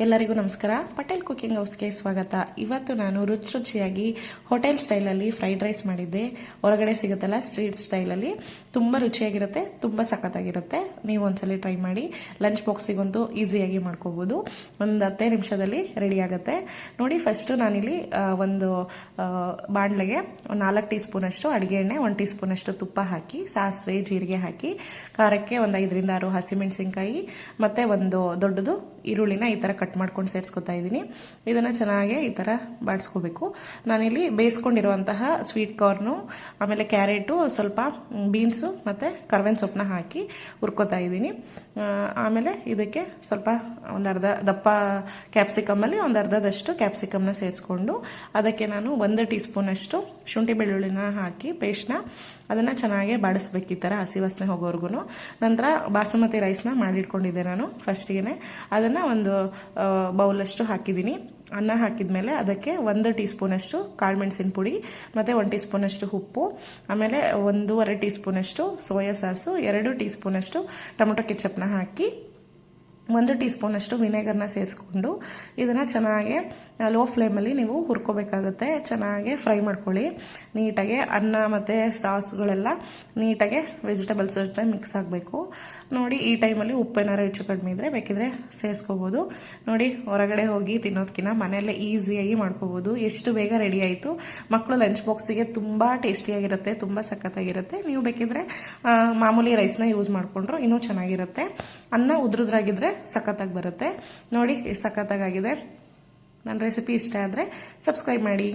ಎಲ್ಲರಿಗೂ ನಮಸ್ಕಾರ. ಪಟೇಲ್ ಕುಕಿಂಗ್ ಹೌಸ್ಗೆ ಸ್ವಾಗತ. ಇವತ್ತು ನಾನು ರುಚಿ ರುಚಿಯಾಗಿ ಹೋಟೆಲ್ ಸ್ಟೈಲಲ್ಲಿ ಫ್ರೈಡ್ ರೈಸ್ ಮಾಡಿದ್ದೆ. ಹೊರಗಡೆ ಸಿಗುತ್ತಲ್ಲ ಸ್ಟ್ರೀಟ್ ಸ್ಟೈಲಲ್ಲಿ. ತುಂಬ ರುಚಿಯಾಗಿರುತ್ತೆ, ತುಂಬ ಸಖತ್ತಾಗಿರುತ್ತೆ. ನೀವು ಒಂದ್ಸಲಿ ಟ್ರೈ ಮಾಡಿ. ಲಂಚ್ ಬಾಕ್ಸಿಗಂತೂ ಈಸಿಯಾಗಿ ಮಾಡ್ಕೋಬೋದು. ಒಂದು ಹತ್ತೇ ನಿಮಿಷದಲ್ಲಿ ರೆಡಿ ಆಗುತ್ತೆ. ನೋಡಿ, ಫಸ್ಟು ನಾನಿಲ್ಲಿ ಒಂದು ಬಾಣಲೆಗೆ ನಾಲ್ಕು ಟೀ ಸ್ಪೂನಷ್ಟು ಅಡುಗೆ ಎಣ್ಣೆ, ಒಂದು ಟೀ ಸ್ಪೂನಷ್ಟು ತುಪ್ಪ ಹಾಕಿ, ಸಾಸಿವೆ, ಜೀರಿಗೆ ಹಾಕಿ, ಖಾರಕ್ಕೆ ಒಂದು ಐದರಿಂದ ಆರು ಹಸಿಮೆಣಸಿನ್ಕಾಯಿ, ಮತ್ತು ಒಂದು ದೊಡ್ಡದು ಈರುಳ್ಳಿನ ಈ ಥರ ಕಟ್ ಮಾಡ್ಕೊಂಡು ಸೇರಿಸ್ಕೊತಾ ಇದ್ದೀನಿ ಇದನ್ನು ಚೆನ್ನಾಗಿ ಈ ಥರ ಬಾಡಿಸ್ಕೋಬೇಕು. ನಾನಿಲ್ಲಿ ಬೇಯಿಸ್ಕೊಂಡಿರುವಂತಹ ಸ್ವೀಟ್ ಕಾರ್ನು ಆಮೇಲೆ ಕ್ಯಾರೆಟು ಸ್ವಲ್ಪ ಬೀನ್ಸು ಮತ್ತು ಕರ್ವೆನ್ ಸೊಪ್ಪನ್ನ ಹಾಕಿ ಹುರ್ಕೋತಾ ಇದ್ದೀನಿ ಆಮೇಲೆ ಇದಕ್ಕೆ ಸ್ವಲ್ಪ ಒಂದು ಅರ್ಧ ದಪ್ಪ ಕ್ಯಾಪ್ಸಿಕಮ್ಮಲ್ಲಿ ಒಂದು ಅರ್ಧದಷ್ಟು ಕ್ಯಾಪ್ಸಿಕಮ್ನ ಸೇರಿಸ್ಕೊಂಡು ಅದಕ್ಕೆ ನಾನು ಒಂದು ಟೀ ಸ್ಪೂನಷ್ಟು ಶುಂಠಿ ಬೆಳ್ಳುಳ್ಳಿನ ಹಾಕಿ ಪೇಸ್ಟ್ನ ಅದನ್ನು ಚೆನ್ನಾಗಿ ಬಾಡಿಸ್ಬೇಕು ಈ ಥರ ಹಸಿ ವಾಸನೆ ಹೋಗೋವರೆಗೂ ನಂತರ ಬಾಸುಮತಿ ರೈಸ್ನ ಮಾಡಿಟ್ಕೊಂಡಿದ್ದೆ ನಾನು ಫಸ್ಟಿಗೆ ಅದನ್ನು ಒಂದು ಬೌಲಷ್ಟು ಹಾಕಿದ್ದೀನಿ. ಅನ್ನ ಹಾಕಿದ್ಮೇಲೆ ಅದಕ್ಕೆ ಒಂದು ಟೀ ಸ್ಪೂನಷ್ಟು ಕಾಳು ಮೆಣಸಿನ ಪುಡಿ, ಮತ್ತು ಒಂದು ಟೀ ಸ್ಪೂನಷ್ಟು ಉಪ್ಪು, ಆಮೇಲೆ ಒಂದೂವರೆ ಟೀ ಸ್ಪೂನಷ್ಟು ಸೋಯಾ ಸಾಸು, ಎರಡು ಟೀ ಸ್ಪೂನಷ್ಟು ಟೊಮೊಟೊ ಕೆಚಪ್ನ ಹಾಕಿ ಒಂದು ಟೀ ಸ್ಪೂನಷ್ಟು ವಿನೆಗರ್ನ ಸೇರಿಸ್ಕೊಂಡು ಇದನ್ನು ಚೆನ್ನಾಗಿ ಲೋ ಫ್ಲೇಮಲ್ಲಿ ನೀವು ಹುರ್ಕೋಬೇಕಾಗುತ್ತೆ. ಚೆನ್ನಾಗಿ ಫ್ರೈ ಮಾಡ್ಕೊಳ್ಳಿ. ನೀಟಾಗಿ ಅನ್ನ ಮತ್ತು ಸಾಸ್ಗಳೆಲ್ಲ ನೀಟಾಗಿ ವೆಜಿಟೇಬಲ್ಸ್ ಜೊತೆ ಮಿಕ್ಸ್ ಆಗಬೇಕು. ನೋಡಿ, ಈ ಟೈಮಲ್ಲಿ ಉಪ್ಪೇನಾರು ಹೆಚ್ಚು ಕಡಿಮೆ ಇದ್ದರೆ ಬೇಕಿದ್ರೆ ಸೇರಿಸ್ಕೋಬೋದು. ನೋಡಿ, ಹೊರಗಡೆ ಹೋಗಿ ತಿನ್ನೋದಕ್ಕಿಂತ ಮನೆಯಲ್ಲೇ ಈಸಿಯಾಗಿ ಮಾಡ್ಕೋಬೋದು. ಎಷ್ಟು ಬೇಗ ರೆಡಿ ಆಯಿತು. ಮಕ್ಕಳು ಲಂಚ್ ಬಾಕ್ಸಿಗೆ ತುಂಬ ಟೇಸ್ಟಿಯಾಗಿರುತ್ತೆ ತುಂಬ ಸಖತ್ತಾಗಿರುತ್ತೆ. ನೀವು ಬೇಕಿದ್ರೆ ಮಾಮೂಲಿ ರೈಸ್ನ ಯೂಸ್ ಮಾಡಿಕೊಂಡ್ರು ಇನ್ನೂ ಚೆನ್ನಾಗಿರುತ್ತೆ. ಅನ್ನ ಉದ್ರುದ್ರಾಗಿದ್ರೆ ಸಖತ್ತಾಗಿ ಬರುತ್ತೆ. ನೋಡಿ ಎಷ್ಟು ಆಗಿದೆ ನನ್ನ ರೆಸಿಪಿ ಇಷ್ಟ ಆದರೆ ಸಬ್ಸ್ಕ್ರೈಬ್ ಮಾಡಿ.